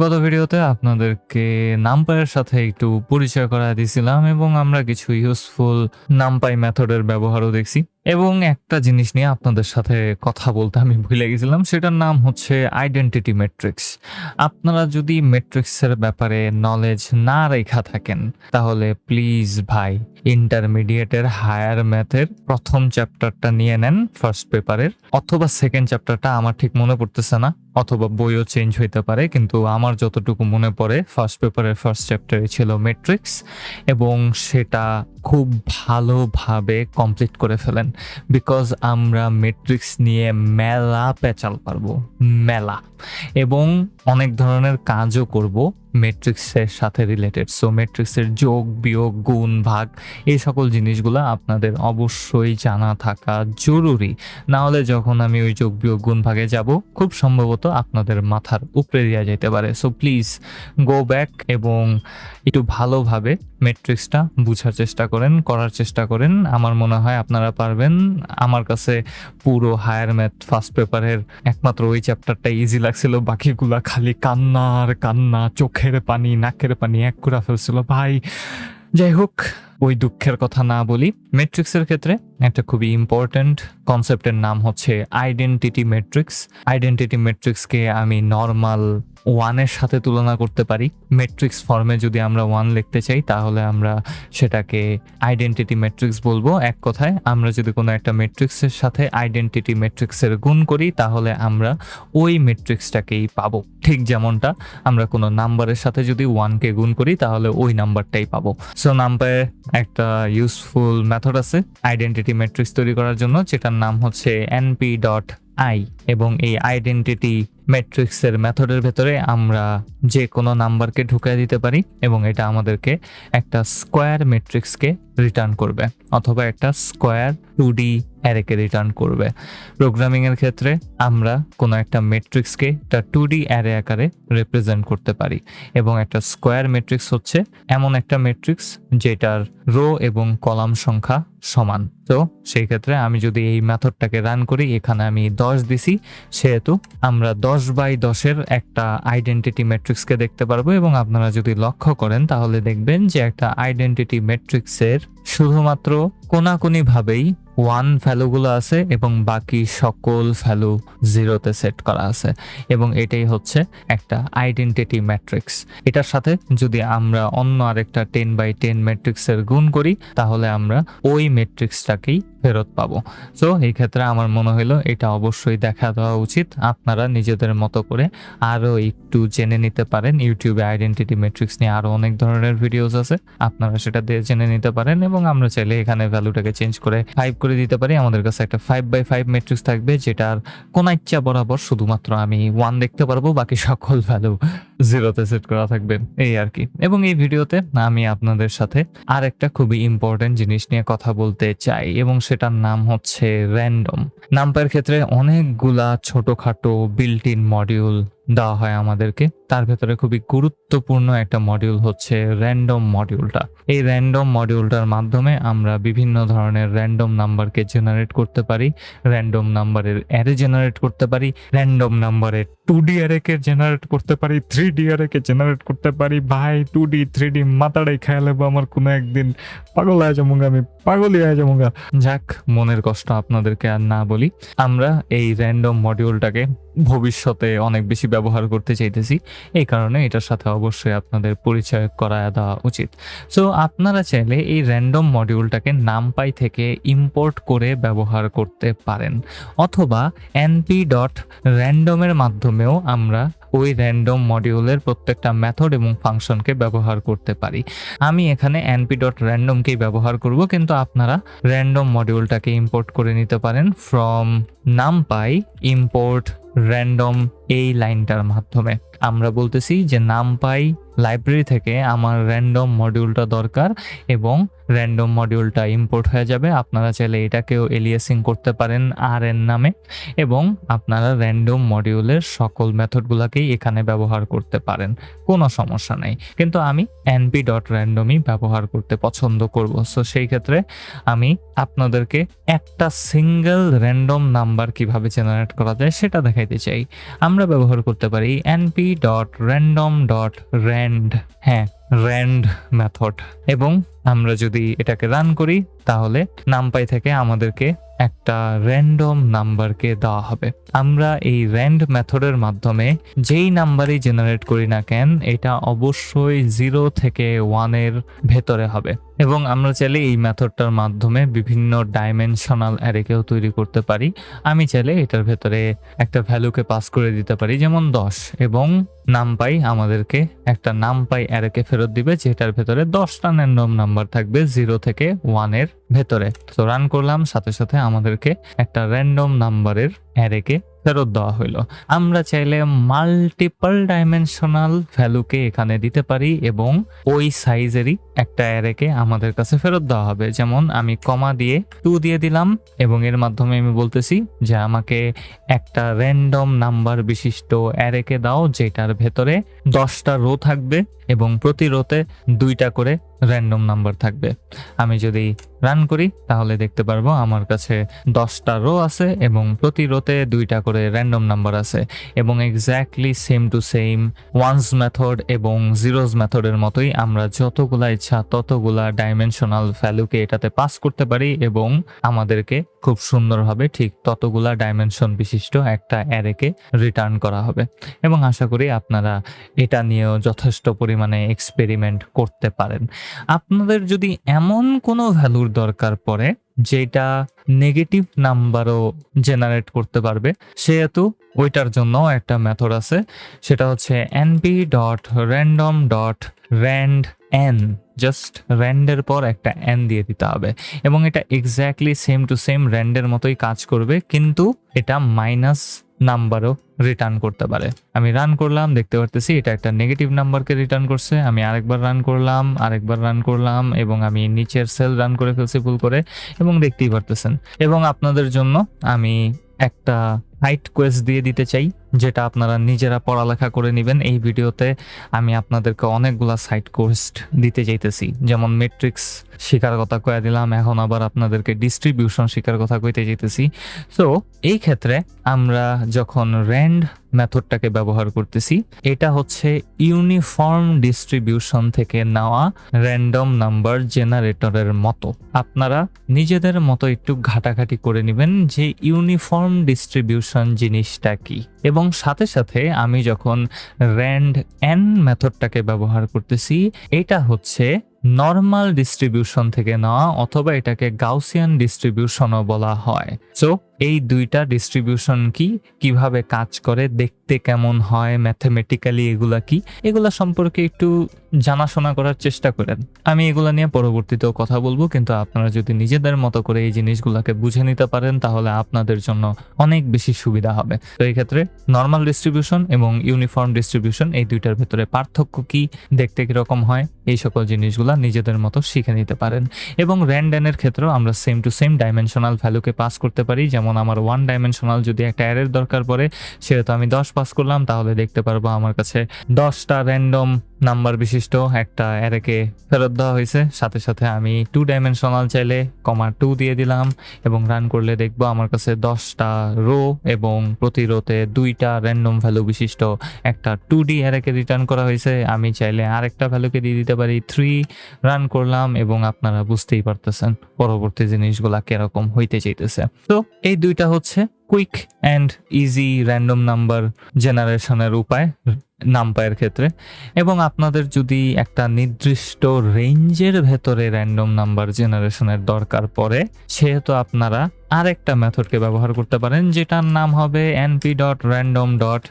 গত ভিডিওতে আপনাদেরকে নামপাইয়ের সাথে একটু পরিচয় করা দিয়েছিলাম এবং আমরা কিছু ইউজফুল নামপাই মেথডের ব্যবহারও দেখছি। এবং একটা জিনিস নিয়ে আপনাদের সাথে কথা বলতে আমি ভুলে গেছিলাম, সেটার নাম হচ্ছে আইডেন্টিটি ম্যাট্রিক্স আপনারা যদি ম্যাট্রিক্সের ব্যাপারে নলেজ না রেখা থাকেন, তাহলে প্লিজ ভাই ইন্টারমিডিয়েটের হায়ার ম্যাথের প্রথম চ্যাপ্টারটা নিয়ে নেন ফার্স্ট পেপারের অথবা সেকেন্ড চ্যাপ্টারটা আমার ঠিক মনে পড়তেছে না, অথবা বইও চেঞ্জ হইতে পারে, কিন্তু আমার যতটুকু মনে পড়ে ফার্স্ট পেপারের ফার্স্ট চ্যাপ্টারে ছিল ম্যাট্রিক্স এবং সেটা খুব ভালোভাবে কমপ্লিট করে ফেলেন বিকজ আমরা ম্যাট্রিক্স নিয়ে মেলা পেঁচাল পারব, মেলা এবং অনেক ধরনের কাজও করব। ম্যাট্রিক্সের সাথে রিলেটেড সো ম্যাট্রিক্সের যোগ, বিয়োগ, গুণ, ভাগ, এই সকল জিনিসগুলো আপনাদের অবশ্যই জানা থাকা জরুরি। নাহলে যখন আমি ওই যোগ, বিয়োগ, গুণ, ভাগে যাব, খুব সম্ভবত আপনাদের মাথার উপরে দেওয়া যেতে পারে। সো প্লিজ গো ব্যাক এবং একটু ভালোভাবে ম্যাট্রিক্সটা বুঝার চেষ্টা করেন, করার চেষ্টা করেন। আমার মনে হয় আপনারা পারবেন। আমার কাছে পুরো হায়ার ম্যাথ ফার্স্ট পেপারের একমাত্র ওই চ্যাপ্টারটা ইজি লাগছিল। বাকিগুলা খালি কান্নার কান্না, চোখের পানি, নাকের পানি, এক করে ফেলছিল। ভাই, যাই হোক ওই দুঃখের কথা না বলি ম্যাট্রিক্সের ক্ষেত্রে একটা খুবই ইম্পর্ট্যান্ট কনসেপ্টের নাম হচ্ছে আইডেন্টিটি ম্যাট্রিক্স আইডেন্টিটি ম্যাট্রিক্সকে আমি নর্মাল ওয়ানের সাথে তুলনা করতে পারি। ম্যাট্রিক্স ফর্মে যদি আমরা ওয়ান লিখতে চাই, তাহলে আমরা সেটাকে আইডেন্টিটি ম্যাট্রিক্স বলব। এক কথায়, আমরা যদি কোনো একটা ম্যাট্রিক্সের সাথে আইডেন্টিটি ম্যাট্রিক্সের গুণ করি, তাহলে আমরা ওই ম্যাট্রিক্সটাকেই পাবো। ঠিক যেমনটা, আমরা কোনো নাম্বারের সাথে যদি ওয়ানকে গুণ করি, তাহলে ওই নাম্বারটাই পাবো। সো নাম্বারে একটা ইউজফুল মেথড আছে আইডেন্টিটি ম্যাট্রিক্স তৈরি করার জন্য যেটার নাম হচ্ছে এনপি ডট আই এবং এই আইডেন্টিটি ম্যাট্রিক্সের মেথডের ভেতরে আমরা যে কোনো নাম্বারকে ঢুকিয়ে দিতে পারি এবং এটা আমাদেরকে একটা স্কোয়ার ম্যাট্রিক্সকে রিটার্ন করবে অথবা একটা স্কোয়ার টু ডি অ্যারেকে রিটার্ন করবে। প্রোগ্রামিং এর ক্ষেত্রে আমরা কোনো একটা ম্যাট্রিক্সকে একটা টু ডি অ্যারে আকারে রিপ্রেজেন্ট করতে পারি এবং একটা স্কোয়ার ম্যাট্রিক্স হচ্ছে এমন একটা ম্যাট্রিক্স যেটার রো এবং কলাম সংখ্যা সমান। তো সেই ক্ষেত্রে আমি যদি এই মেথডটাকে রান করি, এখানে আমি দশ দিছি, সেহেতু আমরা দশ বাই দশের একটা আইডেন্টিটি ম্যাট্রিক্সকে দেখতে পারব এবং আপনারা যদি লক্ষ্য করেন, তাহলে দেখবেন যে একটা আইডেন্টিটি ম্যাট্রিক্সের শুধুমাত্র কোনাকুনি ভাবেই ওয়ান ভ্যালুগুলো আছে এবং বাকি সকল ভ্যালু জিরোতে সেট করা আছে। এবং এটাই হচ্ছে একটা আইডেন্টিটি ম্যাট্রিক্স এটার সাথে যদি আমরা অন্য আরেকটা টেন বাই টেন ম্যাট্রিক্সের গুণ করি, তাহলে আমরা ওই ম্যাট্রিক্সটাকেই ফেরত পাবো। সো এই ক্ষেত্রে আমার মনে হলো এটা অবশ্যই দেখা দেওয়া উচিত। আপনারা নিজেদের মতো করে আরও একটু জেনে নিতে পারেন। ইউটিউবে আইডেন্টিটি ম্যাট্রিক্স নিয়ে আরও অনেক ধরনের ভিডিওস আছে। আপনারা সেটা দিয়ে জেনে নিতে পারেন এবং আমরা চাইলে এখানে ভ্যালুটাকে চেঞ্জ করে ফাইভ করে দিতে পারি। আমাদের কাছে একটা ফাইভ বাই ফাইভ ম্যাট্রিক্স থাকবে, যেটার কোন ইচ্ছা বরাবর শুধুমাত্র আমি ওয়ান দেখতে পারব, বাকি সকল ভ্যালু জিরোতে সেট করা থাকবে, এই আর কি এবং এই ভিডিওতে আমি আপনাদের সাথে আর একটা খুবই ইম্পর্টেন্ট জিনিস নিয়ে কথা বলতে চাই, এবং সেটার নাম হচ্ছে র্যান্ডম নাম্পারের ক্ষেত্রে অনেকগুলা ছোটখাটো বিল্ট ইন মডিউল দেওয়া হয় আমাদেরকে। তার ভেতরে খুবই গুরুত্বপূর্ণ একটা মডিউল হচ্ছে র্যান্ডম মডিউলটা এই র্যান্ডম মডিউলটার মাধ্যমে আমরা বিভিন্ন ধরনের র্যান্ডম নাম্বারকে জেনারেট করতে পারি র্যান্ডম নাম্বারের অ্যারে জেনারেট করতে পারি র্যান্ডম নাম্বারের টু ডি অ্যারেকে জেনারেট করতে পারি থ্রি ডি অ্যারেকে জেনারেট করতে পারি। ভাই টু ডি থ্রি ডি মাথাটাই খেয়াল লেবো আমার কোনো একদিন। পাগল হয়ে যাব আমি, পাগলই হয়ে যাব যাক, মনের কষ্ট আপনাদেরকে আর না বলি, আমরা এই র্যান্ডম মডিউলটাকে ভবিষ্যতে অনেক বেশি ব্যবহার করতে চাইতেছি। এই কারণে এটার সাথে অবশ্যই আপনাদের পরিচয় করায় দেওয়া উচিত। সো আপনারা চাইলে এই র্যান্ডম মডিউলটাকে নামপাই থেকে ইম্পোর্ট করে ব্যবহার করতে পারেন। অথবা এনপি ডট র্যান্ডমের মাধ্যমেও আমরা ওই র্যান্ডম মডিউলের প্রত্যেকটা মেথড এবং ফাংশনকে ব্যবহার করতে পারি। আমি এখানে এনপি ডট র্যান্ডমকেই ব্যবহার করব, কিন্তু আপনারা র্যান্ডম মডিউলটাকে ইম্পোর্ট করে নিতে পারেন ফ্রম নাম পাই ইম্পোর্ট র্যান্ডম এই লাইনটার মাধ্যমে। আমরা বলতেছি যে নাম পাই লাইব্রেরি থেকে আমার র্যান্ডম মডিউলটা দরকার এবং র্যান্ডম মডিউলটা ইম্পোর্ট হয়ে যাবে। আপনারা চাইলে এটাকেও এলিয়াসিং করতে পারেন আর এর নামে এবং আপনারা র্যান্ডম মডিউলের সকল মেথডগুলোকেই এখানে ব্যবহার করতে পারেন। কোনো সমস্যা নেই। কিন্তু আমি এনপি ডট র্যান্ডমই ব্যবহার করতে পছন্দ করব। সো সেই ক্ষেত্রে আমি আপনাদেরকে একটা সিঙ্গেল র্যান্ডম নাম্বার কীভাবে জেনারেট করা যায় সেটা দেখাইতে চাই। আমরা ব্যবহার করতে পারি NP dot random dot rand হ্যাঁ র্যান্ড মেথড এবং আমরা যদি এটাকে রান করি, তাহলে নাম্পাই থেকে আমাদেরকে একটা র্যান্ডম নাম্বারকে দেওয়া হবে। আমরা এই র্যান্ড মেথডের মাধ্যমে যেই নাম্বারই জেনারেট করি না কেন, এটা অবশ্যই জিরো থেকে ওয়ানের ভেতরে হবে। এবং আমরা চাইলে এই মেথডটার মাধ্যমে বিভিন্ন ডাইমেনশনাল অ্যারেকেও তৈরি করতে পারি। আমি চাইলে এটার ভেতরে একটা ভ্যালুকে পাস করে দিতে পারি, যেমন দশ। এবং নামপাই আমাদেরকে, একটা নাম পাই অ্যারেকে ফেরত দিবে, যেটার ভেতরে দশটা র্যান্ডম নাম্বার থাকবে জিরো থেকে ওয়ানের ভেতরে। তো রান করলাম, সাথে সাথে আমাদেরকে একটা র্যান্ডম নাম্বারের অ্যারেকে ফেরত দেওয়া হইল। আমরা চাইলে মাল্টিপল ডাইমেনশনাল ভ্যালুকে এখানে দিতে পারি এবং ওই সাইজেরই একটা অ্যারেকে আমাদের কাছে ফেরত দেওয়া হবে। যেমন আমি কমা দিয়ে টু দিয়ে দিলাম এবং এর মাধ্যমে আমি বলতেছি যে আমাকে একটা র্যান্ডম নাম্বার বিশিষ্ট অ্যারেকে দাও যেটার ভেতরে দশটা রো থাকবে এবং প্রতি রোতে দুইটা করে র্যান্ডম নাম্বার থাকবে। আমি যদি রান করি, তাহলে দেখতে পারব আমার কাছে দশটা রো আছে এবং প্রতি রোতে দুইটা করে র্যান্ডম নাম্বার আছে এবং exactly same to same ones method এবং জিরোজ মেথডের মতোই আমরা যতগুলা ইচ্ছা ততগুলা ডাইমেনশনাল ভ্যালুকে এটাতে পাস করতে পারি এবং আমাদেরকে খুব সুন্দরভাবে ঠিক ততগুলা ডাইমেনশন বিশিষ্ট একটা অ্যারেকে রিটার্ন করা হবে। এবং আশা করি আপনারা এটা নিয়েও যথেষ্ট পরিমাণে এক্সপেরিমেন্ট করতে পারেন। আপনাদের যদি এমন কোনো ভ্যালুর দরকার পড়ে, যেটা নেগেটিভ নাম্বারও জেনারেট করতে পারবে, সেহেতু ওইটার জন্য একটা মেথড আছে, সেটা হচ্ছে NP dot random dot rand N just র্যান্ডের পর একটা এন দিয়ে দিতে হবে। এবং এটা এক্স্যাক্টলি সেম টু সেম র্যান্ডের মতোই কাজ করবে, কিন্তু এটা মাইনাস নাম্বারও রিটার্ন করতে পারে। আমি রান করলাম, দেখতে পারতেছি এটা একটা নেগেটিভ নাম্বারকে রিটার্ন করছে। আমি আরেকবার রান করলাম, আরেকবার রান করলাম এবং আমি নিচের সেল রান করে ফেলছি ভুল করে এবং দেখতেই পারতেছেন। এবং আপনাদের জন্য আমি একটা হাইট কোয়েস্ট দিয়ে দিতে চাই, যেটা আপনারা নিজেরা পড়ালেখা করে নেবেন। এই ভিডিওতে আমি আপনাদেরকে অনেকগুলা সাইট কোয়েস্ট দিতে চাইতেছি। যেমন মেট্রিক্স শিকার কথা কয়ে দিলাম, এখন আবার আপনাদেরকে ডিস্ট্রিবিউশন শেখার কথা কইতে চাইতেছি। সো এই ক্ষেত্রে আমরা যখন র্যান্ড মেথডটাকে ব্যবহার করতেছি। এটা হচ্ছে ইউনিফর্ম ডিস্ট্রিবিউশন থেকে নেওয়া র্যান্ডম নাম্বার জেনারেটরের মতো। আপনারা নিজেদের মতো একটু ঘাটাঘাটি করে নেবেন যে ইউনিফর্ম ডিস্ট্রিবিউশন জিনিসটা কি। এবং সাথে সাথে আমি যখন র্যান্ড এন মেথডটাকে ব্যবহার করতেছি, এটা হচ্ছে নর্মাল ডিস্ট্রিবিউশন থেকে নেওয়া অথবা এটাকে গাউসিয়ান ডিস্ট্রিবিউশনও বলা হয়। সো এই দুইটা ডিস্ট্রিবিউশন কি? কীভাবে কাজ করে? দেখতে কেমন হয়? ম্যাথমেটিক্যালি এগুলা কি? এগুলা সম্পর্কে একটু জানাশোনা করার চেষ্টা করেন। আমি এগুলা নিয়ে পরবর্তীতেও কথা বলব, কিন্তু আপনারা যদি নিজেদের মতো করে এই জিনিসগুলোকে বুঝে নিতে পারেন, তাহলে আপনাদের জন্য অনেক বেশি সুবিধা হবে। তো এই ক্ষেত্রে নর্মাল ডিস্ট্রিবিউশন এবং ইউনিফর্ম ডিস্ট্রিবিউশন এই দুইটার ভেতরে পার্থক্য কি? দেখতে কীরকম হয়? এই সকল জিনিসগুলা নিজেদের মতো শিখে নিতে পারেন। এবং র্যান্ডেনের ক্ষেত্রেও আমরা সেম টু সেম ডাইমেনশনাল ভ্যালুকে পাস করতে পারি, যেমন আমার ওয়ান ডাইমেনশনাল যদি একটা অ্যারের দরকার পড়ে সেহেতু আমি দশ পাস করলাম, তাহলে দেখতে পারব আমার কাছে দশটা র্যান্ডম নাম্বার বিশিষ্ট একটা অ্যারেকে ফেরত দেওয়া হয়েছে। সাথে সাথে আমি টু ডাইমেনশনাল চাইলে কমা টু দিয়ে দিলাম এবং রান করলে দেখব আমার কাছে দশটা রো এবং প্রতি রোতে দুইটা র্যান্ডম ভ্যালু বিশিষ্ট একটা টু ডি অ্যারেকে রিটার্ন করা হয়েছে। আমি চাইলে আরেকটা ভ্যালুকে দিয়ে দিতে পারি থ্রি রান করলাম এবং আপনারা বুঝতেই পারতেছেন পরবর্তী জিনিসগুলা কীরকম হইতে চাইতেছে। তো এই দুইটা হচ্ছে quick and easy random number জেনারেশনের উপায় নাম্পায়ের ক্ষেত্রে। এবং আপনাদের যদি একটা নির্দিষ্ট রেঞ্জের ভেতরে র্যান্ডম নাম্বার জেনারেশনের দরকার পড়ে, সেহেতু আপনারা আরেকটা মেথডকে ব্যবহার করতে পারেন, যেটার নাম হবে NP dot random dot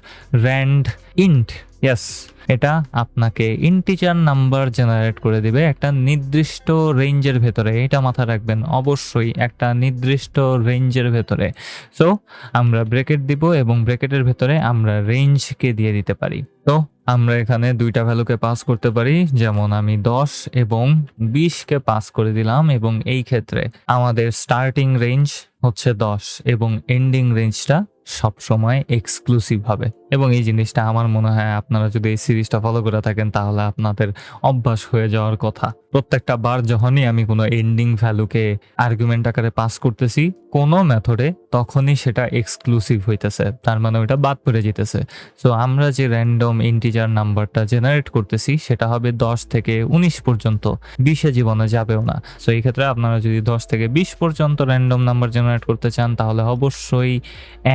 rand int yes এটা আপনাকে ইন্টিজার নাম্বার জেনারেট করে দিবে একটা নির্দিষ্ট রেঞ্জের ভেতরে। এটা মাথা রাখবেন, অবশ্যই একটা নির্দিষ্ট রেঞ্জের ভেতরে। সো আমরা ব্রেকেট দিব এবং ব্রেকেটের ভেতরে আমরা রেঞ্জকে দিয়ে দিতে পারি। তো, আমরা এখানে দুইটা ভ্যালুকে পাস করতে পারি, যেমন আমি দশ এবং বিশকে পাস করে দিলাম এবং এই ক্ষেত্রে আমাদের স্টার্টিং রেঞ্জ হচ্ছে দশ এবং এন্ডিং রেঞ্জটা সবসময় এক্সক্লুসিভ হবে এবং এই জিনিসটা আমার মনে হয় আপনারা যদি এই সিরিজটা ফলো করে থাকেন, তাহলে আপনাদের অভ্যাস হয়ে যাওয়ার কথা। প্রত্যেকটা বার যখনই আমি কোনো এন্ডিং ভ্যালুকে আর্গুমেন্ট আকারে পাস করতেছি, কোনো মেথডে তখনই সেটা এক্সক্লুসিভ হইতেছে। তার মানে ওইটা বাদ পড়ে যেতেছে সো আমরা যে র্যান্ডম ইন্টিজার নাম্বারটা জেনারেট করতেছি, সেটা হবে দশ থেকে উনিশ পর্যন্ত। বিশে জীবনে যাবেও না। সো এই ক্ষেত্রে আপনারা যদি দশ থেকে বিশ পর্যন্ত র্যান্ডম নাম্বার জেনারেট করতে চান, তাহলে অবশ্যই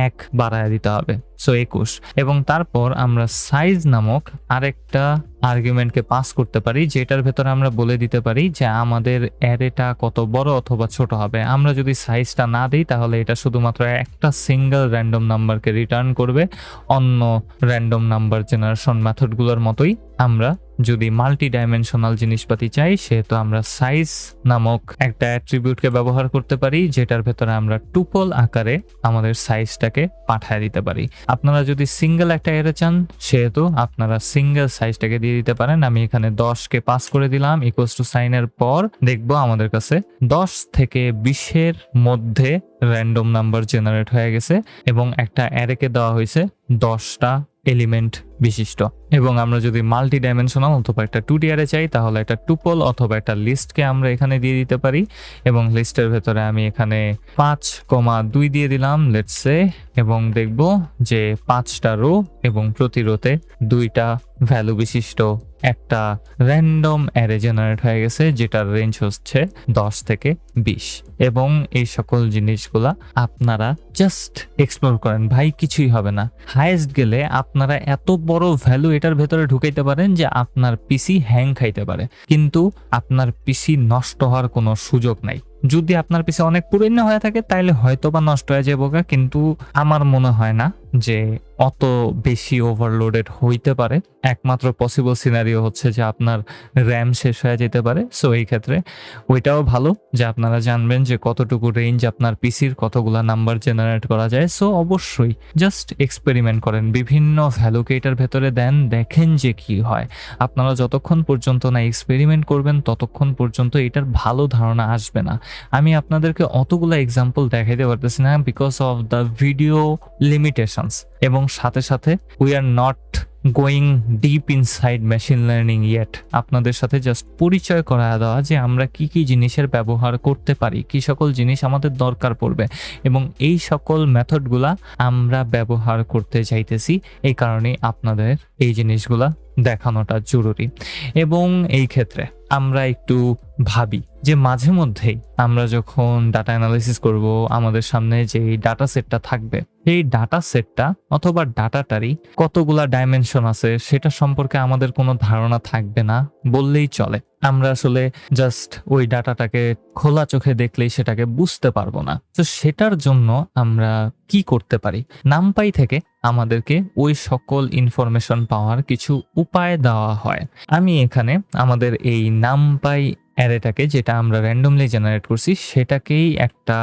এক বাড়ায় দিতে হবে। সো একুশ। এবং তারপর আমরা সাইজ নামক আরেকটা আর্গুমেন্টকে পাস করতে পারি, যেটার ভেতরে আমরা বলে দিতে পারি যে আমাদের অ্যারেটা কত বড় অথবা ছোট হবে। আমরা যদি সাইজটা না দিই, তাহলে এটা শুধুমাত্র একটা সিঙ্গেল র্যান্ডম নাম্বারকে রিটার্ন করবে। অন্য র্যান্ডম নাম্বার জেনারেশন মেথডগুলোর মতোই। আমরা যদি মাল্টি ডাইমেনশনাল জিনিসপাতি চাই, সেহেতু আমরা সাইজ নামক একটা অ্যাট্রিবিউটকে ব্যবহার করতে পারি, যেটার ভেতরে আমরা টুপল আকারে আমাদের সাইজটাকে পাঠায় দিতে পারি। আপনারা যদি সিঙ্গেল একটা এরে চান, সেহেতু আপনারা সিঙ্গেল সাইজটাকে দিয়ে দিতে পারেন। আমি এখানে দশকে পাস করে দিলাম ইকুয়ালস টু সাইনের পর দেখব আমাদের কাছে দশ থেকে বিশের মধ্যে র্যান্ডম নাম্বার জেনারেট হয়ে গেছে, এবং একটা অ্যারেকে দেওয়া হয়েছে দশটা এলিমেন্ট বিশিষ্ট। এবং আমরা যদি মাল্টি ডাইমেনশনাল অথবা একটা টু ডিয়ারে চাই, তাহলে একটা টুপল অথবা একটা লিস্টকে আমরা এখানে দিয়ে দিতে পারি। এবং লিস্টের ভেতরে আমি এখানে পাঁচ কমা দুই দিয়ে দিলাম লেটসে এবং দেখব যে পাঁচটা রো এবং প্রতি রোতে দুইটা ভ্যালু বিশিষ্ট একটা র্যান্ডম অ্যারে জেনারেট হয়ে গেছে, যেটার রেঞ্জ হচ্ছে দশ থেকে বিশ। এবং এই সকল জিনিসগুলা আপনারা জাস্ট এক্সপ্লোর করেন। ভাই, কিছুই হবে না। হাইয়েস্ট গেলে আপনারা এত বড় ভ্যালু এটার ভেতরে ঢুকাইতে পারেন যে আপনার পিসি হ্যাং খাইতে পারে। কিন্তু আপনার পিসি নষ্ট হওয়ার কোনো সুযোগ নাই। যদি আপনার পিছে অনেক পুরনো হয়ে থাকে, তাইলে হয়তো বা নষ্ট হয়ে যাব কিন্তু আমার মনে হয় না যে অত বেশি ওভারলোডেড হইতে পারে। একমাত্র পসিবল সিনারিও হচ্ছে যে আপনার র্যাম শেষ হয়ে যেতে পারে। সো এই ক্ষেত্রে ওইটাও ভালো যে আপনারা জানবেন যে কতটুকু রেঞ্জ আপনার পিসির কতগুলা নাম্বার জেনারেট করা যায়। সো অবশ্যই জাস্ট এক্সপেরিমেন্ট করেন। বিভিন্ন ভ্যালুকে এটার ভেতরে দেন, দেখেন যে কি হয়। আপনারা যতক্ষণ পর্যন্ত না এক্সপেরিমেন্ট করবেন, ততক্ষণ পর্যন্ত এটার ভালো ধারণা আসবে না। আমি আপনাদেরকে অতগুলো এক্সাম্পল দেখাইতে পারতেছি না because of the video limitations এবং সাথে সাথে we are not going deep inside machine learning yet আপনাদের সাথে জাস্ট পরিচয় করা দেওয়া যে আমরা কি কি জিনিসের ব্যবহার করতে পারি, কি সকল জিনিস আমাদের দরকার পড়বে এবং এই সকল মেথডগুলা আমরা ব্যবহার করতে চাইতেছি। এই কারণে আপনাদের এই জিনিসগুলা দেখানোটা জরুরি। এবং এই ক্ষেত্রে আমরা একটু ভাবি যে মাঝে মধ্যেই আমরা যখন ডাটা অ্যানালাইসিস করব, আমাদের সামনে যে ডাটা সেটটা থাকবে এই ডাটা সেটটা অথবা ডাটাটারই কতগুলা ডাইমেনশন আছে, সেটা সম্পর্কে আমাদের কোনো ধারণা থাকবে না, বললেই চলে। আমরা আসলে জাস্ট ওই ডাটাটাকে খোলা চোখে দেখলেই সেটাকে বুঝতে পারব না। তো সেটার জন্য আমরা কি করতে পারি? নামপাই থেকে আমাদেরকে ওই সকল ইনফরমেশন পাওয়ার কিছু উপায় দেওয়া হয়। আমি এখানে আমাদের এই নামপাই অ্যারেটাকে যেটা আমরা র্যান্ডমলি জেনারেট করছি, সেটাকেই একটা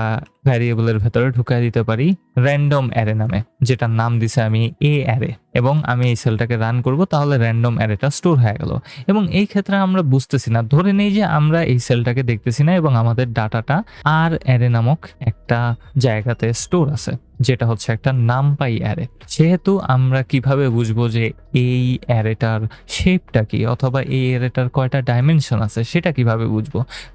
ভ্যারিয়েবলের ভেতরে ঢুকিয়ে দিতে পারি র্যান্ডম অ্যারে নামে। যেটার নাম দিছে আমি এ অ্যারে এবং আমি এই সেলটাকে রান করব, তাহলে র্যান্ডম অ্যারেটা স্টোর হয়ে গেল। এবং এই ক্ষেত্রে আমরা বুঝতেছি না, ধরে নেই যে আমরা এই সেলটাকে দেখতেছি না এবং আমাদের ডাটাটা আর অ্যারে নামক একটা জায়গাতে স্টোর আছে, যেটা হচ্ছে একটা নাম পাই অ্যারে সেহেতু আমরা কীভাবে বুঝব যে এই অ্যারেটার শেপটা কি অথবা এই অ্যারেটার কয়টা ডাইমেনশন আছে, সেটা কীভাবে বুঝব?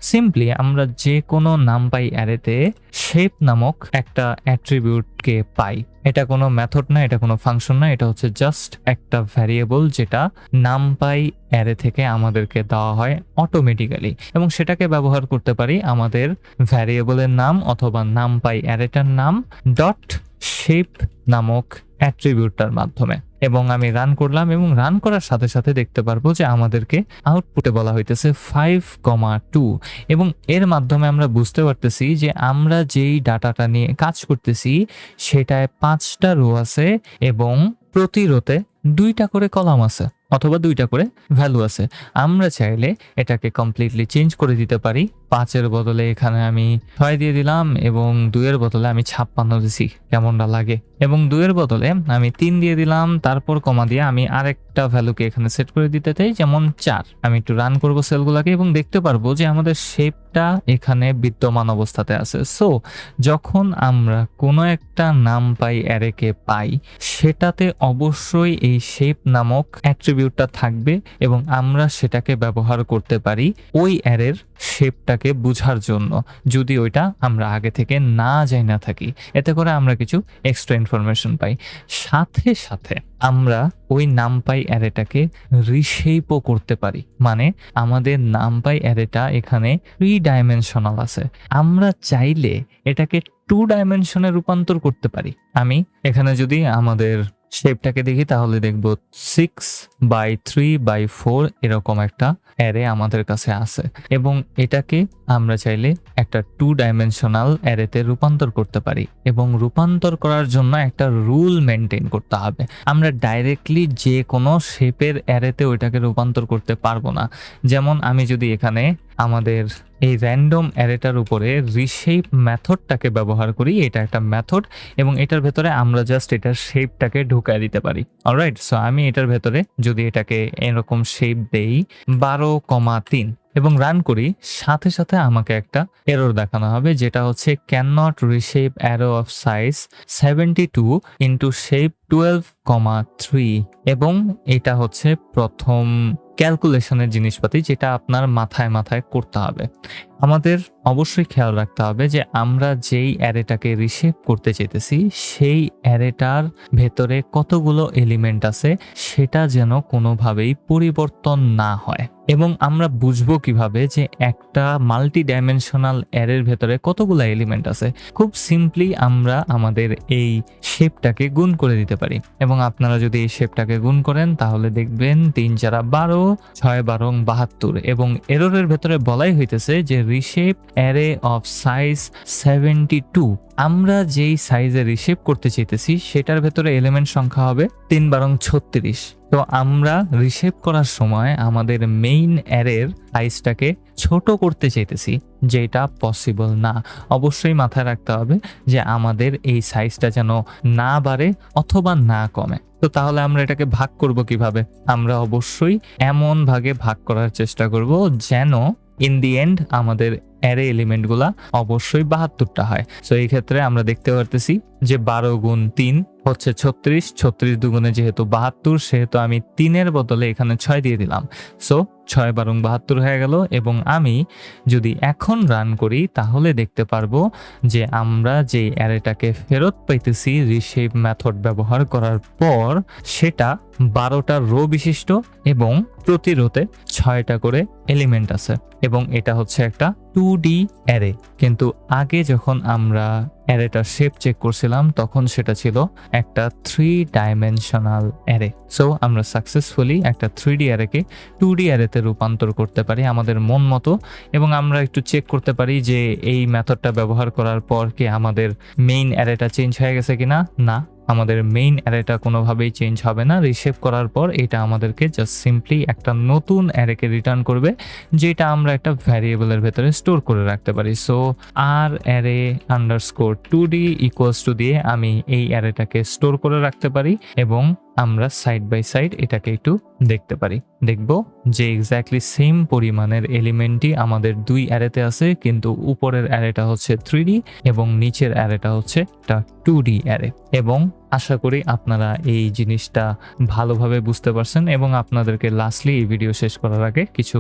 সিম্পলি আমরা যে কোনো নাম পাই অ্যারেতে শেপ নামক একটা অ্যাট্রিবিউটকে পাই। এটা কোনো মেথড না, এটা কোনো ফাংশন না, এটা হচ্ছে জাস্ট একটা ভ্যারিয়েবল যেটা নাম পাই অ্যারে থেকে আমাদেরকে দেওয়া হয় অটোমেটিক্যালি এবং সেটাকে ব্যবহার করতে পারি আমাদের ভ্যারিয়েবলের নাম অথবা নাম পাই অ্যারেটার নাম ডট শেপ নামক অ্যাট্রিবিউটটার মাধ্যমে। এবং আমি রান করলাম এবং রান করার সাথে সাথে দেখতে পারব যে আমাদেরকে আউটপুটে বলা হইতেছে ফাইভ কমা টু এবং এর মাধ্যমে আমরা বুঝতে পারতেছি যে আমরা যেই ডাটাটা নিয়ে কাজ করতেছি, সেটায় পাঁচটা রো আছে এবং প্রতি রোতে দুইটা করে কলাম আছে অথবা দুইটা করে ভ্যালু আছে। আমরা চাইলে এটাকে কমপ্লিটলি চেঞ্জ করে দিতে পারি। পাঁচের বদলে এখানে আমি ছয় দিয়ে দিলাম এবং দুইয়ের বদলে আমি ছাপ্পান্ন দিছি। কেমনটা লাগে? এবং দুইয়ের বদলে আমি তিন দিয়ে দিলাম, তারপর কমা দিয়ে আমি আরেকটা ভ্যালুকে এখানে সেট করে দিতে চাই, যেমন চার। আমি একটু রান করব সেলগুলোকে এবং দেখতে পারব যে আমাদের শেপটা এখানে বিদ্যমান অবস্থাতে আছে। সো যখন আমরা কোনো একটা নাম পাই অ্যারেকে পাই, সেটাতে অবশ্যই এই শেপ নামক অ্যাট্রিবিউটটা থাকবে এবং আমরা সেটাকে ব্যবহার করতে পারি ওই অ্যারের শেপটাকে বোঝার জন্য, যদি ওইটা আমরা আগে থেকে না যাই না থাকি। এতে করে আমরা কিছু এক্সট্রা ইনফরমেশন পাই। সাথে সাথে আমরা ওই নামপাই অ্যারেটাকে রিশেপও করতে পারি। মানে আমাদের নামপাই অ্যারেটা এখানে থ্রি ডাইমেনশনাল আছে। আমরা চাইলে এটাকে টু ডাইমেনশনে রূপান্তর করতে পারি। আমি এখানে যদি আমাদের শেপটাকে দেখি, তাহলে দেখব six by three by four এরকম একটা অ্যারে আমাদের কাছে আছে। এবং এটাকে আমরা চাইলে একটা টু ডাইমেনশনাল অ্যারেতে রূপান্তর করতে পারি এবং রূপান্তর করার জন্য একটা রুল মেনটেন করতে হবে। আমরা ডাইরেক্টলি যে কোনো শেপের অ্যারেতে ওইটাকে রূপান্তর করতে পারব না। যেমন আমি যদি এখানে আমাদের এই র্যান্ডম অ্যারেটার উপরে রিশেপ মেথডটাকে ব্যবহার করি। এটা একটা মেথড এবং এটার ভেতরে আমরা জাস্ট এটার শেপটাকে ঢুকায় দিতে পারি। অলরাইট সো আমি এটার ভেতরে যদি এটাকে এরকম শেপ দেই, বারো কমা তিন। এবং রান করি, সাথে সাথে আমাকে একটা এরর দেখানো হবে, যেটা হচ্ছে can not reshape array of size seventy two into shape twelve comma three এবং এটা হচ্ছে প্রথম ক্যালকুলেশনের জিনিসপাতি, যেটা আপনার মাথায় মাথায় করতে হবে। আমাদের অবশ্যই খেয়াল রাখতে হবে যে আমরা যেই অ্যারেটাকে রিশেপ করতে চেতেছি সেই অ্যারেটার ভেতরে কতগুলো এলিমেন্ট আছে, সেটা যেন কোনোভাবেই পরিবর্তন না হয়। এবং আমরা বুঝব কীভাবে যে একটা মাল্টি ডাইমেনশনাল অ্যারের ভেতরে কতগুলো এলিমেন্ট আছে। খুব সিম্পলি আমরা আমাদের এই শেপটাকে গুণ করে দিতে পারি। এবং আপনারা যদি এই শেপটাকে গুণ করেন, তাহলে দেখবেন তিন চারা বারো, ছয় বারং বাহাত্তর এবং এররের ভেতরে বলাই হইতেছে যে reshape array of size seventy two আমরা যেই সাইজে রিশেপ করতে চাইতেছি, সেটার ভেতরে এলিমেন্ট সংখ্যা হবে তিন বারং ছত্রিশ। তো আমরা রিশেপ করার সময় আমাদের মেইন অ্যারের সাইজটাকে ছোট করতে চাইতেছি, যেটা পসিবল না। অবশ্যই মাথায় রাখতে হবে যে আমাদের এই সাইজটা যেন না বাড়ে অথবা না কমে। তো তাহলে আমরা এটাকে ভাগ করব কীভাবে? আমরা অবশ্যই এমন ভাগে ভাগ করার চেষ্টা করব যেন ইন দি এন্ড আমাদের অ্যারে এলিমেন্টগুলা অবশ্যই বাহাত্তরটা হয়। সো এই ক্ষেত্রে আমরা দেখতে পারতেছি যে বারো গুণ তিন হচ্ছে ছত্রিশ ছত্রিশ দুগুণে যেহেতু বাহাত্তর, সেহেতু আমি তিনের বদলে এখানে ছয় দিয়ে দিলাম। সো ছয় বারং বাহাত্তর হয়ে গেল এবং আমি যদি এখন রান করি, তাহলে দেখতে পারব যে আমরা যে অ্যারেটাকে ফেরত পাইতেছি রিশেপ মেথড ব্যবহার করার পর সেটা বারোটা রো বিশিষ্ট এবং প্রতি রোতে ছয়টা করে এলিমেন্ট আছে। এবং এটা হচ্ছে একটা টু ডি অ্যারে কিন্তু আগে যখন আমরা অ্যারেটার শেপ চেক করছিলাম, তখন সেটা ছিল একটা থ্রি ডাইমেনশনাল অ্যারে সো আমরা সাকসেসফুলি একটা থ্রি ডি অ্যারেকে টু ডি অ্যারেতে রূপান্তর করতে পারি আমাদের মন মতো এবং আমরা একটু চেক করতে পারি যে এই মেথডটা ব্যবহার করার পর কি আমাদের মেইন অ্যারেটা চেঞ্জ হয়ে গেছে কিনা? না। আমাদের মেইন অ্যারেটা কোনোভাবেই চেঞ্জ হবে না। রিসেভ করার পর এটা আমাদেরকে জাস্ট সিম্পলি একটা নতুন অ্যারেকে রিটার্ন করবে, যেটা আমরা একটা ভ্যারিয়েবলের ভেতরে স্টোর করে রাখতে পারি। So R array underscore two D equals to দিয়ে আমি এই অ্যারেটাকে স্টোর করে রাখতে পারি এবং আমরা সাইড বাই সাইড এটাকে একটু দেখতে পারি। দেখব যে এক্স্যাক্টলি সেম পরিমাণের এলিমেন্টই আমাদের দুই অ্যারেতে আছে, কিন্তু উপরের অ্যারেটা হচ্ছে থ্রি এবং নিচের অ্যারেটা হচ্ছে একটা টু ডি অ্যারে এবং আশা করি আপনারা এই জিনিসটা ভালোভাবে বুঝতে পারছেন এবং আপনাদেরকে লাস্টলি এই ভিডিও শেষ করার আগে কিছু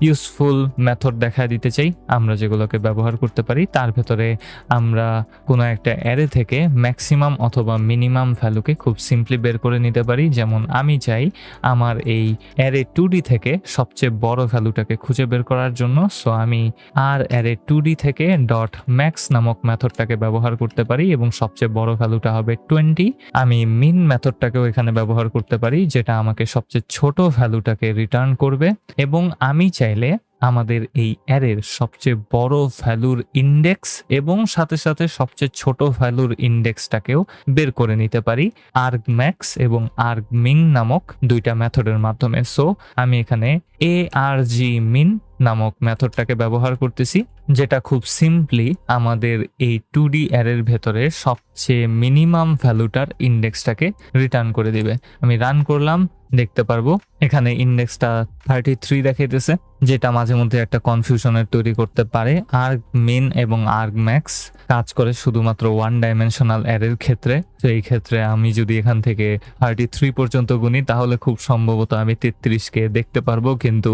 ইউজফুল মেথড দেখা দিতে চাই। আমরা যেগুলোকে ব্যবহার করতে পারি, তার ভেতরে আমরা কোনো একটা অ্যারে থেকে ম্যাক্সিমাম অথবা মিনিমাম ভ্যালুকে খুব সিম্পলি বের করে নিতে পারি। যেমন আমি চাই আমার এই অ্যারে টু ডি থেকে সবচেয়ে বড় ভ্যালুটাকে খুঁজে বের করার জন্য সো আমি আর অ্যারে টু ডি থেকে ডট ম্যাক্স নামক মেথডটাকে ব্যবহার করতে পারি এবং সবচেয়ে বড় ভ্যালুটা হবে টোয়েন্টি আমি মিন মেথডটাকেও এখানে ব্যবহার করতে পারি, যেটা আমাকে সবচেয়ে ছোট ভ্যালুটাকে রিটার্ন করবে। এবং আমি চাইলে আমাদের এই অ্যারের সবচেয়ে বড় ভ্যালুর ইন্ডেক্স এবং সাথে সাথে সবচেয়ে ছোট ভ্যালুর ইন্ডেক্সটাকেও বের করে নিতে পারি। আর্গ ম্যাক্স এবং আর্গ মিং নামক দুইটা মেথডের মাধ্যমে। সো আমি এখানে এ আর জি মিন নামক মেথডটাকে ব্যবহার করতেছি, যেটা খুব সিম্পলি আমাদের এই টু ডি অ্যারের ভেতরে সবচেয়ে মিনিমাম ভ্যালুটার ইন্ডেক্সটাকে রিটার্ন করে দিবে। আমি রান করলাম, দেখতে পারব, এখানে ইন্ডেক্সটা থার্টি থ্রি দেখাইতেছে, যেটা মাঝে মধ্যে একটা কনফিউশনের তৈরি করতে পারে আর্গ মিন এবং আর্গ ম্যাক্স কাজ করে শুধুমাত্র ওয়ান ডাইমেনশনাল অ্যারের ক্ষেত্রে। তো এই ক্ষেত্রে আমি যদি এখান থেকে থার্টি থ্রি পর্যন্ত গুনি, তাহলে খুব সম্ভবত আমি তেত্রিশকে দেখতে পারব। কিন্তু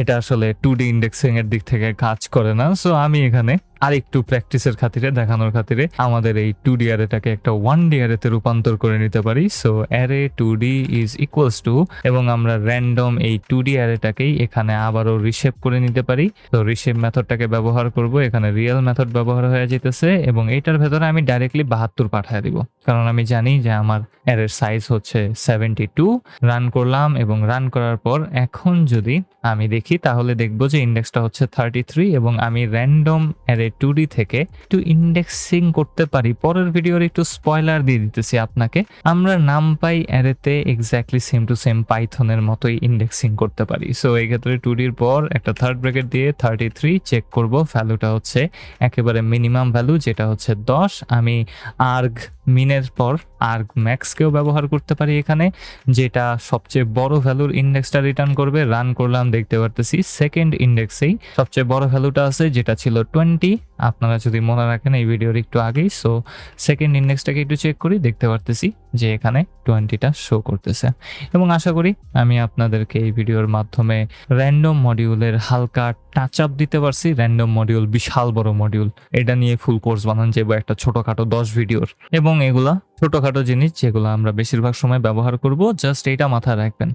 এটা আসলে টু ডি ইন্ডেক্সিং এর দিক থেকে কাজ করে না। সো আমি এখানে আর একটু প্র্যাকটিসের খাতিরে, দেখানোর খাতিরে আমাদের এই টু ডি অ্যারেটাকে একটা ওয়ান ডি অ্যারেতে রূপান্তর করে নিতে পারি। So array two D is equals to এবং আমরা র্যান্ডম এই টু ডি অ্যারেটাকেই এখানে আবারও রিশেপ করে নিতে পারি। তো রিশেপ মেথডটাকে ব্যবহার করব, এখানে রিয়েল মেথড ব্যবহার হয়ে যেতেছে এবং এটার ভেতরে আমি ডাইরেক্টলি বাহাত্তর পাঠিয়ে দিব। কারণ আমি জানি যে আমার অ্যারের সাইজ হচ্ছে সেভেন্টি টু রান করলাম, এবং রান করার পর এখন যদি আমি দেখি, তাহলে দেখব যে ইন্ডেক্সটা হচ্ছে থার্টি থ্রি এবং আমি র্যান্ডম অ্যারে টু ডি থেকে একটু ইন্ডেক্সিং করতে পারি। পরের ভিডিওর একটু স্পয়লার দিয়ে দিতেছি আপনাকে। আমরা নাম পাই অ্যারেতে এক্স্যাক্টলি সেম টু সেম পাইথনের মতোই ইন্ডেক্সিং করতে পারি। সো এই ক্ষেত্রে টু ডির পর একটা থার্ড ব্র্যাকেট দিয়ে থার্টি থ্রি চেক করব। ভ্যালুটা হচ্ছে একেবারে মিনিমাম ভ্যালু যেটা হচ্ছে দশ। আমি আর্গ মিনের পর আর ম্যাক্সকেও ব্যবহার করতে পারি এখানে, যেটা সবচেয়ে বড় ভ্যালুর ইন্ডেক্সটা রিটার্ন করবে। রান করলাম, দেখতে পারতেছি সেকেন্ড ইন্ডেক্সেই সবচেয়ে বড় ভ্যালুটা আছে, যেটা ছিল টোয়েন্টি আপনারা যদি মনে রাখেন এই ভিডিওর একটু আগেই সো সেকেন্ড ইন্ডেক্সটাকে একটু চেক করি, দেখতে পারতেছি যে এখানে টোয়েন্টিটা শো করতেছে। এবং আশা করি আমি আপনাদেরকে এই ভিডিওর মাধ্যমে র্যান্ডম মডিউলের হালকা টাচ আপ দিতে পারছি। র্যান্ডম মডিউল বিশাল বড় মডিউল এটা নিয়ে ফুল কোর্স বানান যাব একটা ছোটখাটো দশ ভিডিওর। এবং এগুলা ছোটোখাটো জিনিস যেগুলো আমরা বেশিরভাগ সময় ব্যবহার করব জাস্ট এটা মাথায় রাখবেন।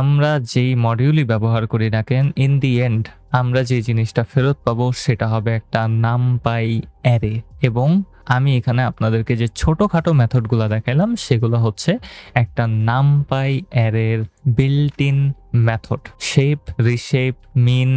আমরা যেই মডিউলই ব্যবহার করি না কেন ইন দি এন্ড আমরা যে জিনিসটা ফেরত পাবো সেটা হবে একটা নাম পাই অ্যারে। এবং আমি এখানে আপনাদেরকে যে ছোটোখাটো মেথডগুলো দেখাইলাম, সেগুলো হচ্ছে একটা নাম পাই অ্যারের built in method shape reshape min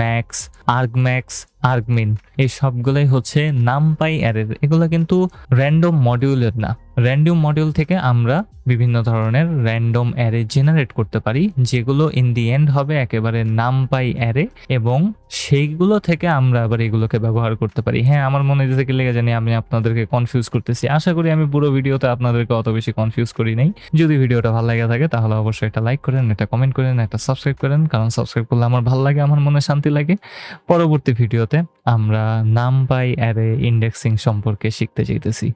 max argmax argmin এই সবগুলোই হচ্ছে নামপাই অ্যারের এগুলো কিন্তু র্যান্ডম মডিউলের না। র্যান্ডম মডিউল থেকে আমরা বিভিন্ন ধরনের র্যান্ডম অ্যারে জেনারেট করতে পারি, যেগুলো ইন দি এন্ড হবে একেবারে নামপাই অ্যারে এবং সেইগুলো থেকে আমরা আবার এগুলোকে ব্যবহার করতে পারি। হ্যাঁ আমার মনে থেকে লেগে জানি আমি আপনাদেরকে কনফিউজ করতেছি। আশা করি আমি পুরো ভিডিওতে আপনাদেরকে অত বেশি কনফিউজ করি নাই। যদি ভিডিওটা ভালো লাগে থাকে, তাহলে অবশ্যই এটা লাইক করেন, এটা কমেন্ট করেন একটা সাবস্ক্রাইব করেন, কারণ সাবস্ক্রাইব করলে আমার ভালো লাগে, আমার মনে শান্তি লাগে। পরবর্তী ভিডিওতে আমরা নাম পাই অ্যারে ইন্ডেক্সিং সম্পর্কে শিখতে চাইতেছি।